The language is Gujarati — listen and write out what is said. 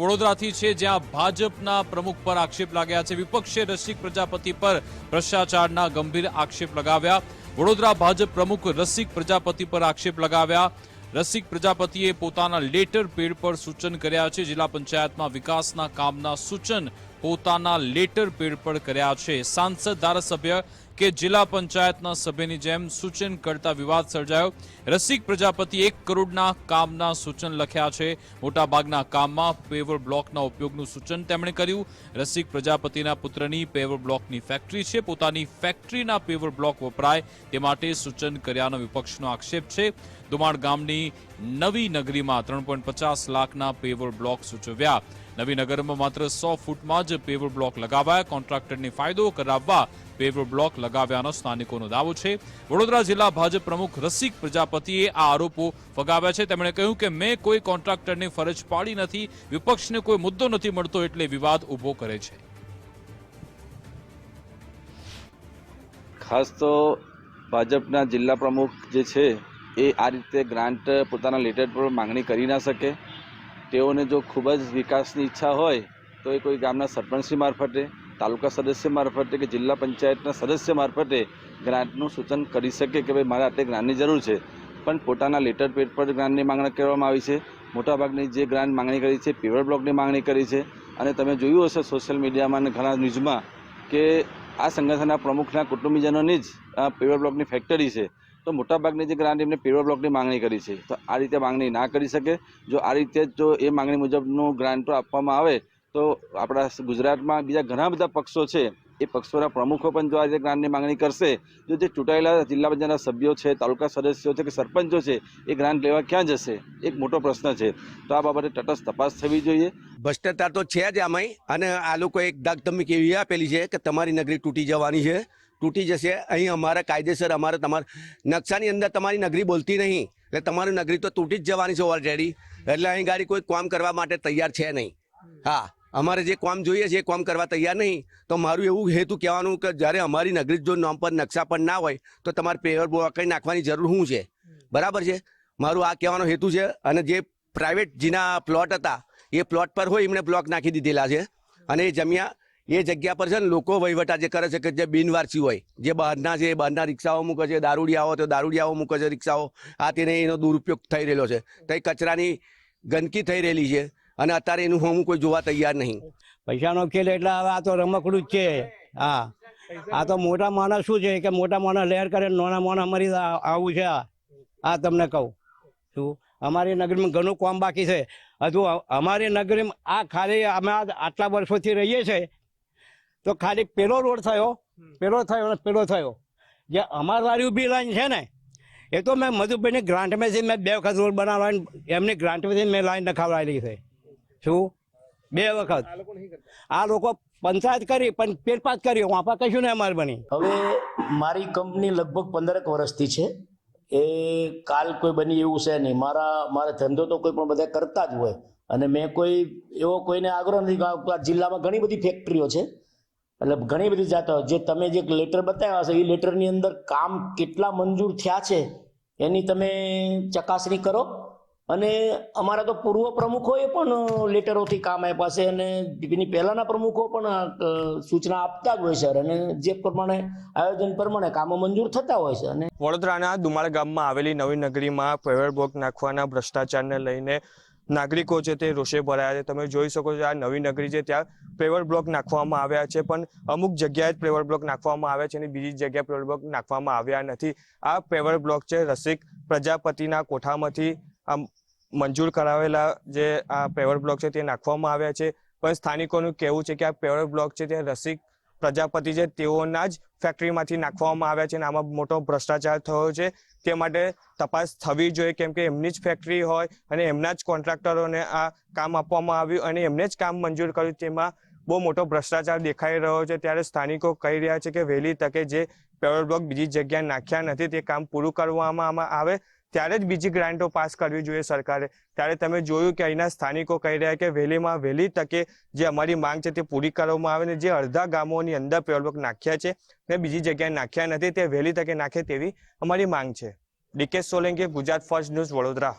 વડોદરાથી છે, જ્યાં ભાજપના પ્રમુખ પર આક્ષેપ લાગ્યા છે. વિપક્ષે રસિક પ્રજાપતિ પર ભ્રષ્ટાચારના ગંભીર આક્ષેપ લગાવ્યા. વડોદરા ભાજપ પ્રમુખ રસિક પ્રજાપતિ પર આક્ષેપ લગાવ્યા. રસિક પ્રજાપતિએ પોતાના લેટર પેડ પર સૂચન કર્યા છે. જિલ્લા પંચાયતમાં વિકાસના કામના સૂચન પોતાના લેટર પેડ પર કર્યા છે. સાંસદ ધારાસભ્ય કે જિલ્લા પંચાયતના સભ્યની જેમ સૂચન કરતા વિવાદ સર્જાયો. રસિક પ્રજાપતિ એક કરોડના કામના સૂચન લખ્યા છે. મોટાભાગના કામમાં પેવર બ્લોકના ઉપયોગનું સૂચન તેમણે કર્યું. રસિક પ્રજાપતિના પુત્રની પેવર બ્લોકની ફેક્ટરી છે. પોતાની ફેક્ટરીના પેવર બ્લોક વપરાય તે માટે સૂચન કર્યાનો વિપક્ષનો આક્ષેપ છે. દુમાણ ગામની નવી નગરીમાં ત્રણ લાખના પેવર બ્લોક સૂચવ્યા. નવી નગરમાં માત્ર સો ફૂટમાં જ પેવર બ્લોક લગાવાયા. કોન્ટ્રાક્ટરને ફાયદો કરાવવા પેવર બ્લોક લગાવ્યાનો સ્થાનિકોનો દાવો છે. વડોદરા જિલ્લા ભાજપ પ્રમુખ રસિક પ્રજાપતિએ આ આરોપો ફગાવ્યા છે. તેમણે કહ્યું કે મેં કોઈ કોન્ટ્રાક્ટરને ફરજ પાડી નથી, વિપક્ષને કોઈ મુદ્દો નથી મળતો એટલે વિવાદ ઊભો કરે છે. ખાસ તો ભાજપના જિલ્લા પ્રમુખ જે છે, એ આ રીતે ગ્રાન્ટ પોતાના લેટર પર માંગણી કરી ના શકે. તેઓને જો ખૂબ જ વિકાસની ઈચ્છા હોય, તો એ કોઈ ગામના સરપંચશ્રી મારફતે, તાલુકા સદસ્ય મારફતે કે જિલ્લા પંચાયતના સદસ્ય મારફતે ગ્રાન્ટનું સૂચન કરી શકે કે ભાઈ મારે આટલી ગ્રાન્ટની જરૂર છે. પણ પોતાના લેટર પેડ પર ગ્રાન્ટની માંગણી કરવામાં આવી છે. મોટાભાગની જે ગ્રાન્ટ માંગણી કરી છે પીવર બ્લોકની માંગણી કરી છે. અને તમે જોયું હશે સોશિયલ મીડિયામાં અને ઘણા ન્યૂઝમાં કે આ સંગઠનના પ્રમુખના કુટુંબીજનોની જ પેવર બ્લોકની ફેક્ટરી છે. તો મોટાભાગની જે ગ્રાન્ટ એમને પેવર બ્લોકની માંગણી કરી છે. તો આ રીતે માંગણી ના કરી શકે. જો આ રીતે જ એ માંગણી મુજબનું ગ્રાન્ટો આપવામાં આવે, તો આપણા ગુજરાતમાં બીજા ઘણા બધા પક્ષો છે. એ પક્ષોના પ્રમુખો પણ જો આ રીતે ગ્રાન્ટની માંગણી કરશે જો જે ચૂંટાયેલા જિલ્લા પંચાયતના સભ્યો છે, તાલુકા સદસ્યો છે કે સરપંચો છે, એ ગ્રાન્ટ લેવા ક્યાં જશે? એક મોટો પ્રશ્ન છે. તો આ બાબતે તટસ્થ તપાસ થવી જોઈએ. ભ્રષ્ટાચાર તો છે જ આમાંય. અને આ લોકો એક દાગ દાગધમક એવી આપેલી છે કે તમારી નગરી તૂટી જવાની છે. તૂટી જશે. અહીં અમારા કાયદેસર અમારે તમારા નકશાની અંદર તમારી નગરી બોલતી નહીં. એટલે તમારી નગરી તો તૂટી જ જવાની છે ઓલરેડી એટલે અહીં ગાડી કોઈ કામ કરવા માટે તૈયાર છે નહીં. હા, અમારે જે કામ જોઈએ છે એ કામ કરવા તૈયાર નહીં. તો મારું એવું હેતુ કહેવાનું કે જ્યારે અમારી નગરી જો નામ પર નકશા પર ના હોય, તો તમારે પેવર બ્લોક કંઈ નાખવાની જરૂર શું છે? બરાબર છે? મારું આ કહેવાનો હેતુ છે અને જે પ્રાઇવેટ જેના પ્લોટ હતા, એ પ્લોટ પર હોય એમણે બ્લોક નાખી દીધેલા છે. અને એ જમ્યા એ જગ્યા પર છે ને લોકો વહીવટા જે કરે છે કે જે બિનવારસી હોય, જે બહારના છે બહારના રિક્ષાઓ મૂકે છે દારૂડિયાઓ તો દારૂડિયાઓ મૂકે છે રિક્ષાઓ, આ તેને એનો દુરુપયોગ થઈ રહેલો છે. તો કચરાની ગંદકી થઈ રહેલી છે અને અત્યારે એનું હું કોઈ જોવા તૈયાર નહીં. પૈસાનો ખેલ એટલે હવે આ તો રમકડું જ છે. હા. આ તો મોટા માણસ શું છે કે મોટા માણસ લહેર કરે નાના માણસ અમારી આવું છે. આ આ તમને કહું શું અમારી નગરીમાં ઘણું કામ બાકી છે. હજુ અમારી નગરીમાં આ ખાલી અમે આટલા વર્ષોથી રહીએ છીએ. તો ખાલી પેલો રોડ થયો પેલો થયો અને પેલો થયો. જે અમારવાળી ઊભી લાઈન છે ને એ તો મેં મધુભાઈની ગ્રાન્ટમાંથી મેં બે વખત રોડ બનાવવાની એમની ગ્રાન્ટમાંથી મેં લાઈન નખાવડાવેલી છે. શું? બે વખત. આ લોકો પંચાયત કરી પણ પેરપાત કરી વાપા કશું નહીં અમારે બની. હવે મારી કંપની લગભગ પંદરક વર્ષથી છે. એ કાલ કોઈ બની એવું છે નહીં. મારા મારા ધંધો તો કોઈ પણ બધા કરતા જ હોય. અને મેં કોઈ એવો કોઈને આગ્રહ નથી જિલ્લામાં ઘણી બધી ફેક્ટરીઓ છે. એટલે ઘણી બધી જાતો જે તમે જે લેટર બતાવ્યા છે એ લેટરની અંદર કામ કેટલા મંજૂર થયા છે, એની તમે ચકાસણી કરો. અને અમારા તો પૂર્વ પ્રમુખોએ પણ લેટરોથી કામ આપ્યા છે અને એની પહેલાના પ્રમુખો પણ સૂચના આપતા જ હોય છે. અને જે પ્રમાણે આયોજન પ્રમાણે કામો મંજૂર થતા હોય છે. અને વડોદરાના દુમાળ ગામમાં આવેલી નવી નગરીમાં પેવર બ્લોક નાખવાના ભ્રષ્ટાચારને લઈને નાગરિકો છે તે રોષે ભરાયા છે. તમે જોઈ શકો છો આ નવી નગરી છે, ત્યાં પેવર બ્લોક નાખવામાં આવ્યા છે, પણ અમુક જગ્યાએ જ પેવર બ્લોક નાખવામાં આવ્યા છે અને બીજી જગ્યાએ પેવર બ્લોક નાખવામાં આવ્યા નથી. આ પેવર બ્લોક છે રસિક પ્રજાપતિના કોઠામાંથી, આ મંજૂર કરાવેલા જે આ પેવર બ્લોક છે તે નાખવામાં આવ્યા છે. પણ સ્થાનિકોનું કહેવું છે કે આ પેવર બ્લોક છે તે રસિક પ્રજાપતિ છે, તેઓના જ ફેક્ટરીમાંથી નાખવામાં આવ્યા છે અને આમાં મોટો ભ્રષ્ટાચાર થયો છે. તે માટે તપાસ થવી જોઈએ, કેમ કે એમની જ ફેક્ટરી હોય અને એમના જ કોન્ટ્રાક્ટરોને આ કામ આપવામાં આવ્યું અને એમને જ કામ મંજૂર કર્યું. તેમાં બહુ મોટો ભ્રષ્ટાચાર દેખાઈ રહ્યો છે. ત્યારે સ્થાનિકો કહી રહ્યા છે કે વહેલી તકે જે પેટ્રોલ બ્લોક બીજી જગ્યાએ નાખ્યા નથી, તે કામ પૂરું કરવામાં આવે. ત્યારે જ બીજી ગ્રાન્ટો પાસ કરવી જોઈએ સરકારે. ત્યારે તમે જોયું કે અહીંના સ્થાનિકો કહી રહ્યા કે વહેલીમાં વહેલી તકે જે અમારી માંગ છે તે પૂરી કરવામાં આવે ને જે અડધા ગામોની અંદર પેવર નાખ્યા છે ને બીજી જગ્યાએ નાખ્યા નથી તે વહેલી તકે નાખે તેવી અમારી માંગ છે. DK Solanki, Gujarat First News, Vadodara.